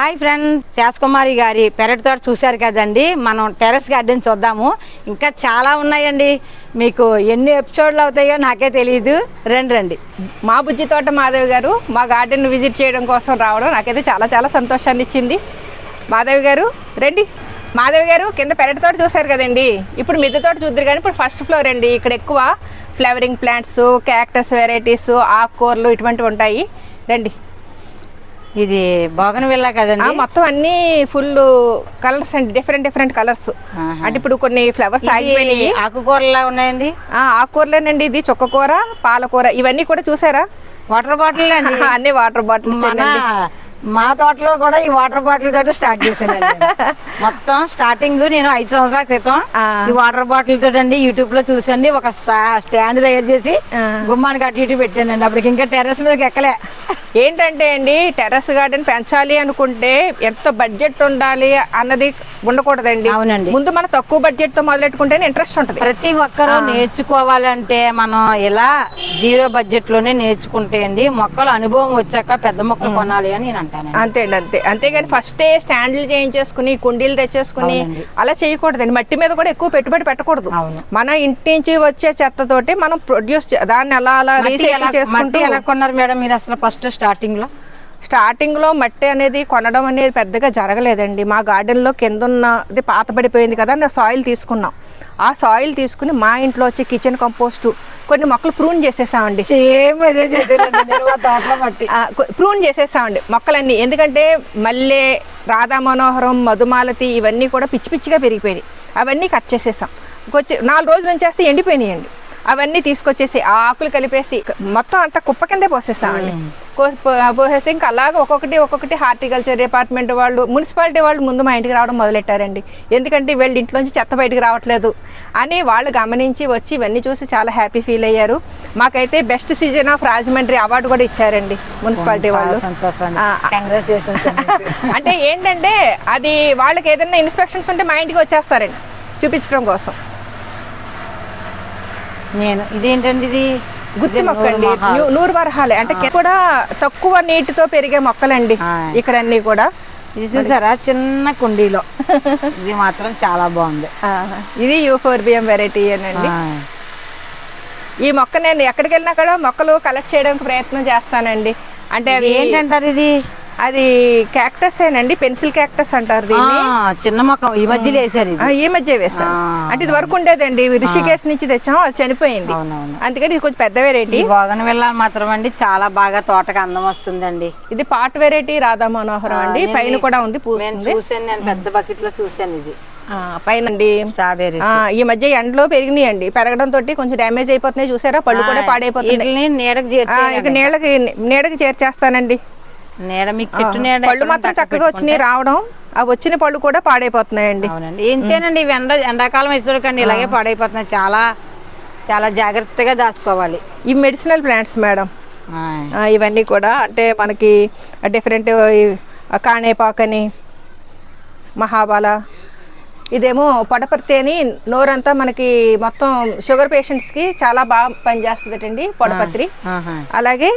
Hi friends శాసకుమారి గారి పెరటి తోట చూశారు కదండి. మనం టెర్రస్ గార్డెన్ చూద్దాము. ఇంకా చాలా ఉన్నాయండి. మీకు ఎన్ని ఎపిసోడ్లు అవుతాయో నాకే తెలియదు రండి రండి. మా బుజ్జి తోట మాధవి గారు మా గార్డెన్ విజిట్ చేయడం కోసం రావడం నాకైతే చాలా చాలా సంతోషాన్ని ఇచ్చింది. మాధవి గారు రండి. మాధవి గారు కింద పెరటి తోట చూశారు కదండి. ఇప్పుడు మిద్దె తోట చూద్దరు కానీ ఇప్పుడు ఫస్ట్ ఫ్లోర్ అండి. ఇక్కడ ఎక్కువ ఫ్లవరింగ్ ప్లాంట్స్ క్యాక్టస్ వెరైటీస్ ఆకుకూరలు ఇటువంటివి ఉంటాయి. రండి. ఇది బోగన్ విల్లా కదండి? మొత్తం అన్ని ఫుల్ కలర్స్ అండి డిఫరెంట్ డిఫరెంట్ కలర్స్. అంటే ఇప్పుడు కొన్ని ఫ్లవర్స్ ఆగిపోయినాయి. ఆకుకూరలా ఉన్నాయండి? ఆకుకూరలేనండి ఇది చుక్కకూర పాలకూర ఇవన్నీ కూడా చూసారా? వాటర్ బాటిల్ అండి అన్ని వాటర్ బాటిల్స్ మా తోటలో కూడా ఈ వాటర్ బాటిల్ తోటి స్టార్ట్ చేశాను మొత్తం స్టార్టింగ్ నేను ఐదు సంవత్సరాల క్రితం. ఈ వాటర్ బాటిల్ తోటి అండి యూట్యూబ్లో చూసండి ఒక స్టా- స్టాండ్ తయారు చేసి. గుమ్మానికి అటు ఇటు పెట్టానండి. అప్పటికి ఇంకా టెర్రస్ మీదకి ఎక్కలే. ఏంటంటే అండి టెర్రస్ గార్డెన్ పెంచాలి అనుకుంటే ఎంత బడ్జెట్ ఉండాలి అన్నది ఉండకూడదండి. అవునండి. ముందు మనం తక్కువ బడ్జెట్తో మొదలెట్టుకుంటేనే ఇంట్రెస్ట్ ఉంటుంది. ప్రతి ఒక్కరూ నేర్చుకోవాలంటే మనం ఇలా జీరో బడ్జెట్లోనే నేర్చుకుంటే అండి మొక్కలు అనుభవం వచ్చాక పెద్ద మొక్కలు కొనాలి అని నేను అంటాను అంతే అంతే. అంతేగాని ఫస్టే స్టాండ్లు చేయించేసుకుని కుండీలు తెచ్చేసుకుని. అలా చేయకూడదండి. మట్టి మీద కూడా ఎక్కువ పెట్టుబడి పెట్టకూడదు. మన ఇంటి నుంచి వచ్చే చెత్తతోటి మనం ప్రొడ్యూస్ దాన్ని అలా అలా రీసైకిల్ చేసుకుంటూ ఎలా కొన్నారు మేడం మీరు అసలు ఫస్ట్ స్టార్టింగ్లో? స్టార్టింగ్లో మట్టి అనేది కొనడం అనేది పెద్దగా జరగలేదండి. మా గార్డెన్లో కింద ఉన్నది పాత పడిపోయింది కదా నేను సాయిల్ తీసుకున్నాం. ఆ సాయిల్ తీసుకుని మా ఇంట్లో వచ్చే కిచెన్ కంపోస్ట్ కొన్ని మొక్కలు ప్రూన్ చేసేసామండి. సేమ్ అదే తోటలో ప్రూన్ చేసేసామండి మొక్కలన్నీ. ఎందుకంటే మల్లె రాధా మనోహరం మధుమాలతి ఇవన్నీ కూడా పిచ్చి పిచ్చిగా పెరిగిపోయినాయి. అవన్నీ కట్ చేసేసాం. ఇంకొచ్చి నాలుగు రోజుల నుంచి చేస్తే ఎండిపోయినాయండి. అవన్నీ తీసుకొచ్చేసి ఆ ఆకులు కలిపేసి మొత్తం అంతా కుప్ప కిందే పోసేసామండి. కో- పో- పోసేసి ఇంకా అలాగ ఒక్కొక్కటి ఒక్కొక్కటి హార్టికల్చర్ డిపార్ట్మెంట్ వాళ్ళు మున్సిపాలిటీ వాళ్ళు ముందు మా ఇంటికి రావడం మొదలెట్టారండి. ఎందుకంటే వీళ్ళు ఇంట్లోంచి చెత్త బయటికి రావట్లేదు అని వాళ్ళు గమనించి వచ్చి ఇవన్నీ చూసి చాలా హ్యాపీ ఫీల్ అయ్యారు. మాకైతే best season of Rajahmundry award కూడా ఇచ్చారండి మున్సిపాలిటీ వాళ్ళు. అంటే ఏంటంటే అది వాళ్ళకి ఏదైనా ఇన్స్పెక్షన్స్ ఉంటే మా ఇంటికి వచ్చేస్తారండి చూపించడం కోసం. నేను ఇదేంటండి ఇది? గుత్తి మొక్క అండి నూ- నూరు వరహాలే. అంటే కూడా తక్కువ నీటితో పెరిగే మొక్కలండి. ఇక్కడ అన్ని కూడా. ఇది చూసారా? చిన్న కుండీలో. ఇది మాత్రం చాలా బాగుంది. ఇది యూఫోర్బియం వెరైటీ అనండి. ఆ, ఈ మొక్క నేను ఎక్కడికి వెళ్ళినా కూడా మొక్కలు కలెక్ట్ చేయడానికి ప్రయత్నం చేస్తానండి. అంటే ఏంటంటారు ఇది? అది క్యాక్టస్ ఏనండి పెన్సిల్ క్యాక్టస్ అంటారు దీన్ని. చిన్న మొక్క. ఈ మధ్యలో వేసారు ఈ మధ్య వేసాను ఆ. అంటే ఇది వరకు ఉండేదండి. ఋషికేశ్ నుంచి తెచ్చాం అది చనిపోయింది. అందుకని ఇది కొంచెం పెద్ద వెరైటీ బోగన వెళ్ళాలి మాత్రం అండి చాలా బాగా తోటకి అందం వస్తుందండి. ఇది పాట్ వెరైటీ రాధా మనోహరం అండి. పైన కూడా ఉంది చూసాను నేను పెద్ద బకెట్లో చూసాను ఇది. పైన అండి. ఈ మధ్య ఎండలో పెరిగినాయండి. పెరగడం తోటి కొంచెం డ్యామేజ్ అయిపోతున్నాయి చూసారా? పళ్ళు కూడా పాడైపోతున్నాయి. నీడకు నీళ్ళకి నీడకి చేర్చేస్తానండి. నీడ మీకు చెట్టు నీడ పళ్ళు మాత్రం చక్కగా వచ్చినాయి రావడం. ఆ వచ్చిన పళ్ళు కూడా పాడైపోతున్నాయండి. అవునండి. ఇంతేనండి ఇవి ఎండ ఎండాకాలం వేసుకోకండి ఇలాగే పాడైపోతున్నాయి. చాలా చాలా జాగ్రత్తగా దాచుకోవాలి. ఈ మెడిసినల్ ప్లాంట్స్ మేడం. ఇవన్నీ కూడా అంటే మనకి డిఫరెంట్ కాణేపాకని మహాబాల ఇదేమో పొడపర్తి అని నోరంతా మనకి మొత్తం షుగర్ పేషెంట్స్కి చాలా బాగా పనిచేస్తుందటండి పొడపత్రి ఆహా. అలాగే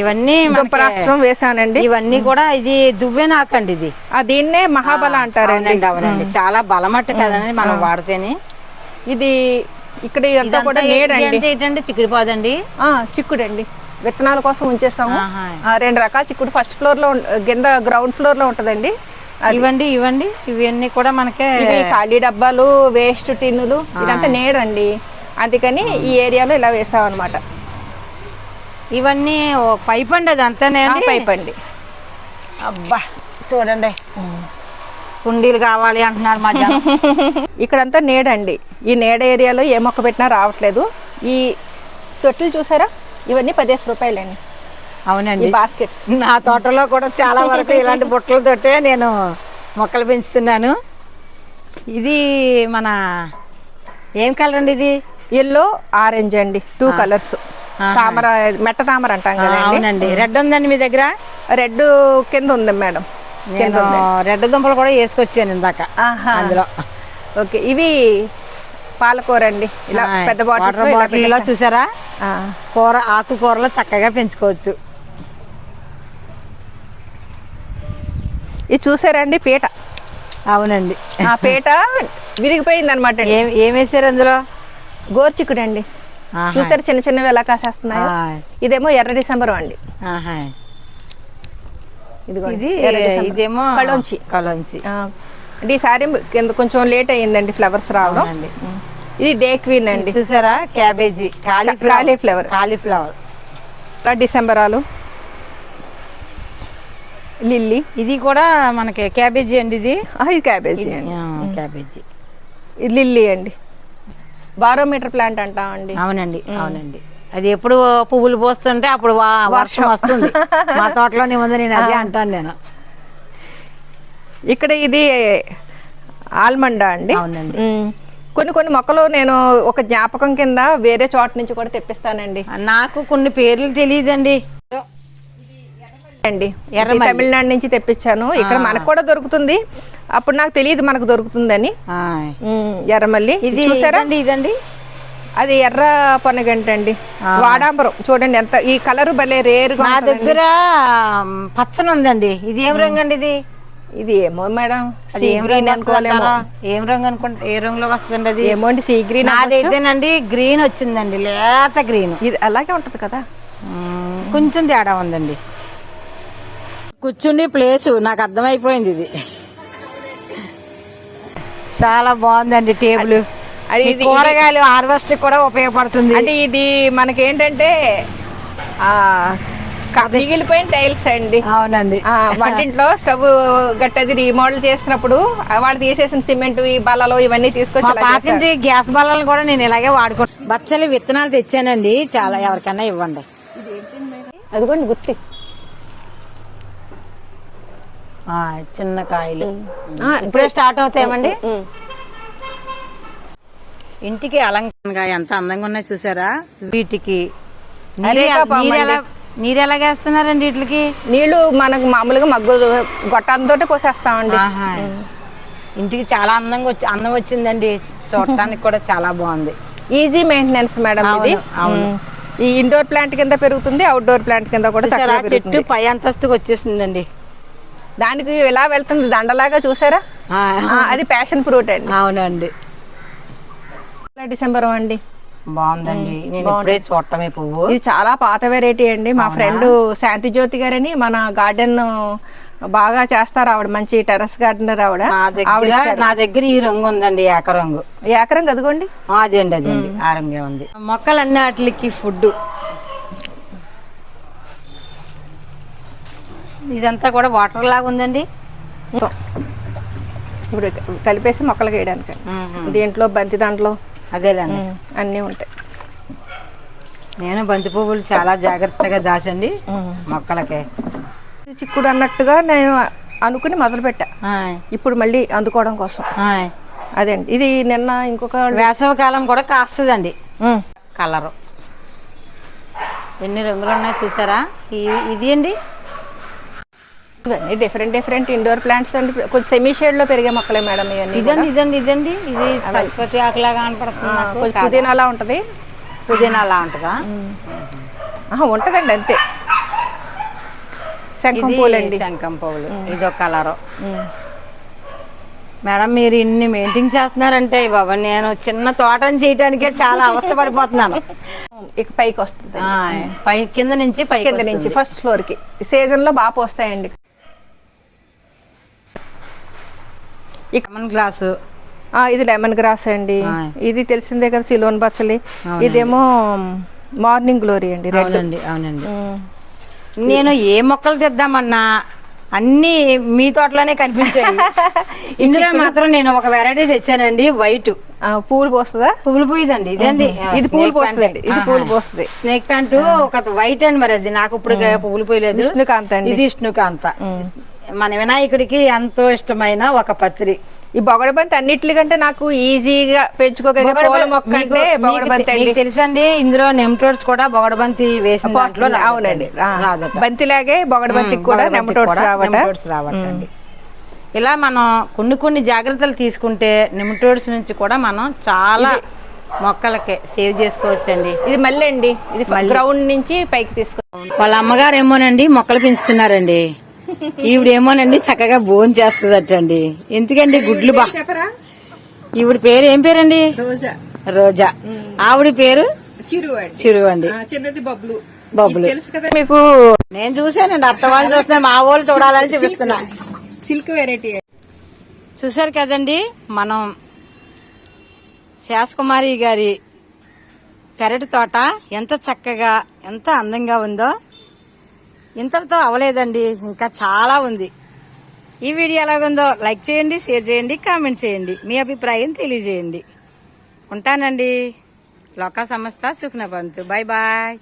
ఇవన్నీ దుంపరాష్ట్రం వేసానండి ఇవన్నీ కూడా ఇది దువ్వెనాకండి ఇది. ఆ దీన్నే మహాబల అంటారండి. అవునండి చాలా బలమట్టు కదండి మనం వాడితేనే. ఇది ఇక్కడ ఇదంతా కూడా నీడండి. ఏంటండి? చిక్కుడిపోదండి? ఆ, చిక్కుడండి. విత్తనాల కోసం ఉంచేస్తాము. రెండు రకాల చిక్కుడు. ఫస్ట్ ఫ్లోర్లో కింద గ్రౌండ్ ఫ్లోర్లో ఉంటదండి ఇవ్వండి ఇవ్వండి. ఇవన్నీ కూడా మనకే ఖాళీ డబ్బాలు వేస్ట్ టిన్నులు ఇదంతా నేడండి. అందుకని ఈ ఏరియాలో ఇలా వేసాం అనమాట ఇవన్నీ పైప్ అండి అది అంతానేండి పైప్ అండి అబ్బా చూడండి. కుండీలు కావాలి అంటున్నారు మా జనం. ఇక్కడంతా నేడండి. ఈ నేడ ఏరియాలో ఏ మొక్క పెట్టినా రావట్లేదు. ఈ తొట్టులు చూసారా? ఇవన్నీ పదిహేను రూపాయలండి. అవునండి. బాస్కెట్స్. నా తోటలో కూడా చాలా వరకు ఇలాంటి బుట్టలతోటే నేను మొక్కలు పెంచుతున్నాను. ఇది మన ఏం కలర్ అండి ఇది? ఎల్లో ఆరెంజ్ అండి. Two colours. తామర మెట్ట తామర అంటాం కదండి. అవునండి. రెడ్ ఉందండి మీ దగ్గర? రెడ్ కింద ఉంది మేడం. నేను రెడ్ దుంపలు కూడా వేసుకొచ్చాను ఇందాక. ఆహా. అందులో. ఓకే. ఇవి పాలకూర అండి. ఇలా పెద్ద బాటిల్లో చూసారా? ఆ, కూర ఆకుకూరలు చక్కగా పెంచుకోవచ్చు. ఇది చూసారండి పీట. అవునండి. ఆ పీట విరిగిపోయింది అనమాట ఏం ఏం వేసారు అందులో? గోర్చిక్కుడు అండి. చూసారు చిన్న చిన్నవి ఎలా కాసేస్తున్నాయో? ఇదేమో ఎర్ర డిసెంబర్ అండి. ఇది. ఇదేమో కళొంచి. అంటే ఈసారి కింద కొంచెం లేట్ అయ్యిందండి ఫ్లవర్స్ రావడం. ఇది డే క్వీన్ అండి. చూసారా? Cabbage cauliflower. కాలీఫ్లవర్. డిసెంబరాలు. లిల్లీ. ఇది కూడా మనకి క్యాబేజీ అండి ఇది. ఆ, ఇది క్యాబేజీ అండి. క్యాబేజీ. ఇది లిల్లీ అండి. బారోమీటర్ ప్లాంట్ అంటామండి అవునండి అవునండి. అది ఎప్పుడు పువ్వులు పోస్తుంటే అప్పుడు వర్షం. వస్తుంది. మా తోటలోనే ఉంది నేను అదే అంటాను నేను. ఇక్కడ ఇది ఆల్మండా అండి. అవునండి. కొన్ని కొన్ని మొక్కలు నేను ఒక జ్ఞాపకం కింద వేరే చోట నుంచి కూడా తెప్పిస్తానండి. నాకు కొన్ని పేర్లు తెలియదండి. అండి. ఇది తమిళనాడు నుంచి తెప్పించాను. ఇక్కడ మనకు కూడా దొరుకుతుంది. అప్పుడు నాకు తెలియదు మనకు దొరుకుతుందని. ఎర్రమల్లి. ఇది చూసారా? ఇదండి అది ఎర్ర పొనగంట అండి వాడాంబరం. చూడండి ఎంత ఈ కలర్ భలే రేర్ నా దగ్గర పచ్చని ఉందండి ఇది ఏం రంగు అండి ఇది? ఇది ఏమో మేడం. అది ఏం గ్రీన్ రంగు అనుకోలేమో. ఏం రంగు అనుకుంటా ఏ రంగులోకి వస్తుందండి అది? ఏమో అండి సీ గ్రీన్ నాదైతేనండి గ్రీన్ వచ్చిందండి లేత గ్రీన్. ఇది అలాగే ఉంటది కదా. కొంచెం తేడా ఉందండి. కూర్చుండి ప్లేస్. నాకు అర్థమైపోయింది ఇది. చాలా బాగుందండి టేబుల్. అది కూరగాయలు హార్వెస్ట్ కూడా ఉపయోగపడుతుంది. అంటే ఇది మనకేంటంటే ఆ క- మిగిలిపోయిన టైల్స్ అండి. అవునండి. ఆ, వంటింట్లో స్టవ్ గట్టది రీమోడల్ చేసినప్పుడు వాళ్ళు తీసేసిన సిమెంట్ ఈ బల్లలు ఇవన్నీ తీసుకొచ్చి గ్యాస్ బల్లను కూడా నేను ఇలాగే వాడుకుంటాను బచ్చలి విత్తనాలు తెచ్చానండి. చాలా ఎవరికైనా ఇవ్వండి. అదిగోండి గుత్తి. ఆ, చిన్న కాయలు. ఆ, ఇప్పుడే స్టార్ట్ అవుతాయేమండి? ఉమ్. ఇంటికి అలంకరణగా ఎంత అందంగా ఉన్నాయో చూసారా? వీటికి నీరు ఎలా అండి. నీరు ఎలా వేస్తున్నారండి వీటికి? నీళ్ళు మనకు మామూలుగా మగ్గు గొట్టంతో పోసేస్తామండి. ఆహా. ఇంటికి చాలా అందంగా వచ్చి అందం వచ్చిందండి. చూడటానికి కూడా చాలా బాగుంది. ఈజీ మెయింటెనెన్స్ మేడం ఇది. ఈ ఇండోర్ ప్లాంట్ కింద పెరుగుతుంది అవుట్డోర్ ప్లాంట్ కింద కూడా చెట్టు పై అంతస్తుకు వచ్చేసిందండి. దానికి ఎలా వెళ్తుంది? దండలాగా చూసారా? అది ప్యాషన్ ఫ్రూట్ అండి. అవునండి. డిసెంబర్ అండి? బాగుందండి. నేను ఇప్పుడే చూడటమే పువ్వు. ఇది చాలా పాత వెరైటీ అండి. మా ఫ్రెండ్ శాంతి జ్యోతి గారని మన గార్డెన్ బాగా చేస్తారు ఆవిడ. మంచి టెర్రస్ గార్డెనర్ ఆవిడ. నా దగ్గర ఈ రంగు ఉందండి ఏక రంగు ఏకరం కదుగోండి ఆ, అదేండి అదేండి. ఆ రంగే ఉంది. మొక్కలన్నీ వాటికి ఫుడ్ ఇదంతా కూడా వాటర్ లాగా ఉందండి. ఇప్పుడు కలిపేసి మొక్కలు వేయడానికి. దీంట్లో? బంతి దాంట్లో? అదేలేండి. అన్నీ ఉంటాయి. నేను బంతి పువ్వులు చాలా జాగ్రత్తగా దాచండి మొక్కలకి. చిక్కుడు అన్నట్టుగా నేను అనుకుని మొదలు పెట్టా ఆయ్, ఇప్పుడు మళ్ళీ అందుకోవడం కోసం. అదేండి ఇది నిన్న ఇంకొక వేసవి కాలం కూడా కాస్తుందండి. కలరు. ఎన్ని రంగులు ఉన్నాయో చూసారా? ఇది అండి? ఇవన్నీ డిఫరెంట్ డిఫరెంట్ ఇండోర్ ప్లాంట్స్ అండి. కొంచెం సెమీ షేడ్లో పెరిగే మొక్కలే మేడం ఇవన్నీ ఇదండి ఇదండి ఇదండి. ఇది సరస్వతి ఆకులాగా కనపడుతుంది. కొంచెం పుదీనాలా ఉంటది. పుదీనా అలా ఉంటుందా? ఉంటదండి అంతే. శంఖం పూలండి. శంఖం పువ్వులు ఇది ఒక కలరు. మేడం మీరు ఇన్ని మెయింటైన్ చేస్తున్నారంటే బాబా నేను చిన్న తోటని చేయడానికే చాలా అవస్థ పడిపోతున్నాను ఇక పైకి వస్తుంది పై కింద నుంచి పై కింద నుంచి ఫస్ట్ ఫ్లోర్కి. సీజన్లో బాగా పోస్తాయండి. Lemon grass. ఇది లెమన్ గ్రాస్ అండి. ఇది తెలిసిందే కదా సిలోన్ బచ్చలి ఇదేమో మార్నింగ్ గ్లోరీ అండి అవునండి అవునండి. నేను ఏ మొక్కలు తెద్దామన్నా అన్ని మీ తోటలోనే కనిపించాయి. ఇందులో మాత్రం నేను ఒక వెరైటీ తెచ్చానండి వైట్. పూలు పోస్తుందా? పువ్వులు పోయిదండి ఇదండి ఇది పూలు పోస్తుందండి ఇది పూలు పోస్తుంది. స్నేక్ ప్యాంట్ ఒక వైట్ అండి మరి అది. నాకు ఇప్పుడు పువ్వులు పోయలేదు. విష్ణుకాంత్ అండి. ఇది విష్ణుకాంత. మన వినాయకుడికి ఎంతో ఇష్టమైన ఒక పత్రి. ఈ బొగడబంతి అన్నిటికంటే నాకు ఈజీగా పెంచుకోగలిగే పూల మొక్క అంటే బొగడబంతి అండి. తెలుసండి ఇందులో నెమ్టోడ్స్ కూడా బొగడబంతి వేసిన దాంట్లో. అవునండి. రాదట. బంతిలాగే బొగడబంతికి కూడా నెమటోడ్స్ కూడా రావట. నెమటోడ్స్ రావటండి. ఇలా మనం కొన్ని కొన్ని జాగ్రత్తలు తీసుకుంటే నిమిటోడ్స్ నుంచి కూడా మనం చాలా మొక్కలకి సేవ్ చేసుకోవచ్చండి. ఇది మళ్ళీ అండి. ఇది గ్రౌండ్ నుంచి పైకి తీసుకో వాళ్ళ అమ్మగారు ఏమోనండి మొక్కలు పెంచుతున్నారండి. ఈవిడేమోనండి చక్కగా భోజనం చేస్తుందటండి. ఎందుకండి గుడ్లు బా చెప్పరా? ఈవిడ పేరు ఏం పేరండి? రోజా. రోజా. ఆవిడ పేరు? చిరు అండి చిరు అండి ఆ, చిన్నది బబ్లు. బబ్బులు తెలుసు కదా? మీకు నేను చూసానండి అత్త వాళ్ళు చూస్తే మా వాళ్ళు చూడాలని చూపిస్తున్నా. సిల్క్ వెరైటీ చూసారు కదండి మనం శాసకుమారి గారి పెరటి తోట ఎంత చక్కగా ఎంత అందంగా ఉందో. ఇంతటితో అవలేదండి ఇంకా చాలా ఉంది. ఈ వీడియో ఎలాగుందో లైక్ చేయండి షేర్ చేయండి కామెంట్ చేయండి. మీ అభిప్రాయం తెలియజేయండి. ఉంటానండి. లోకా సంస్థ సుఖ్నపంతు బాయ్ బాయ్.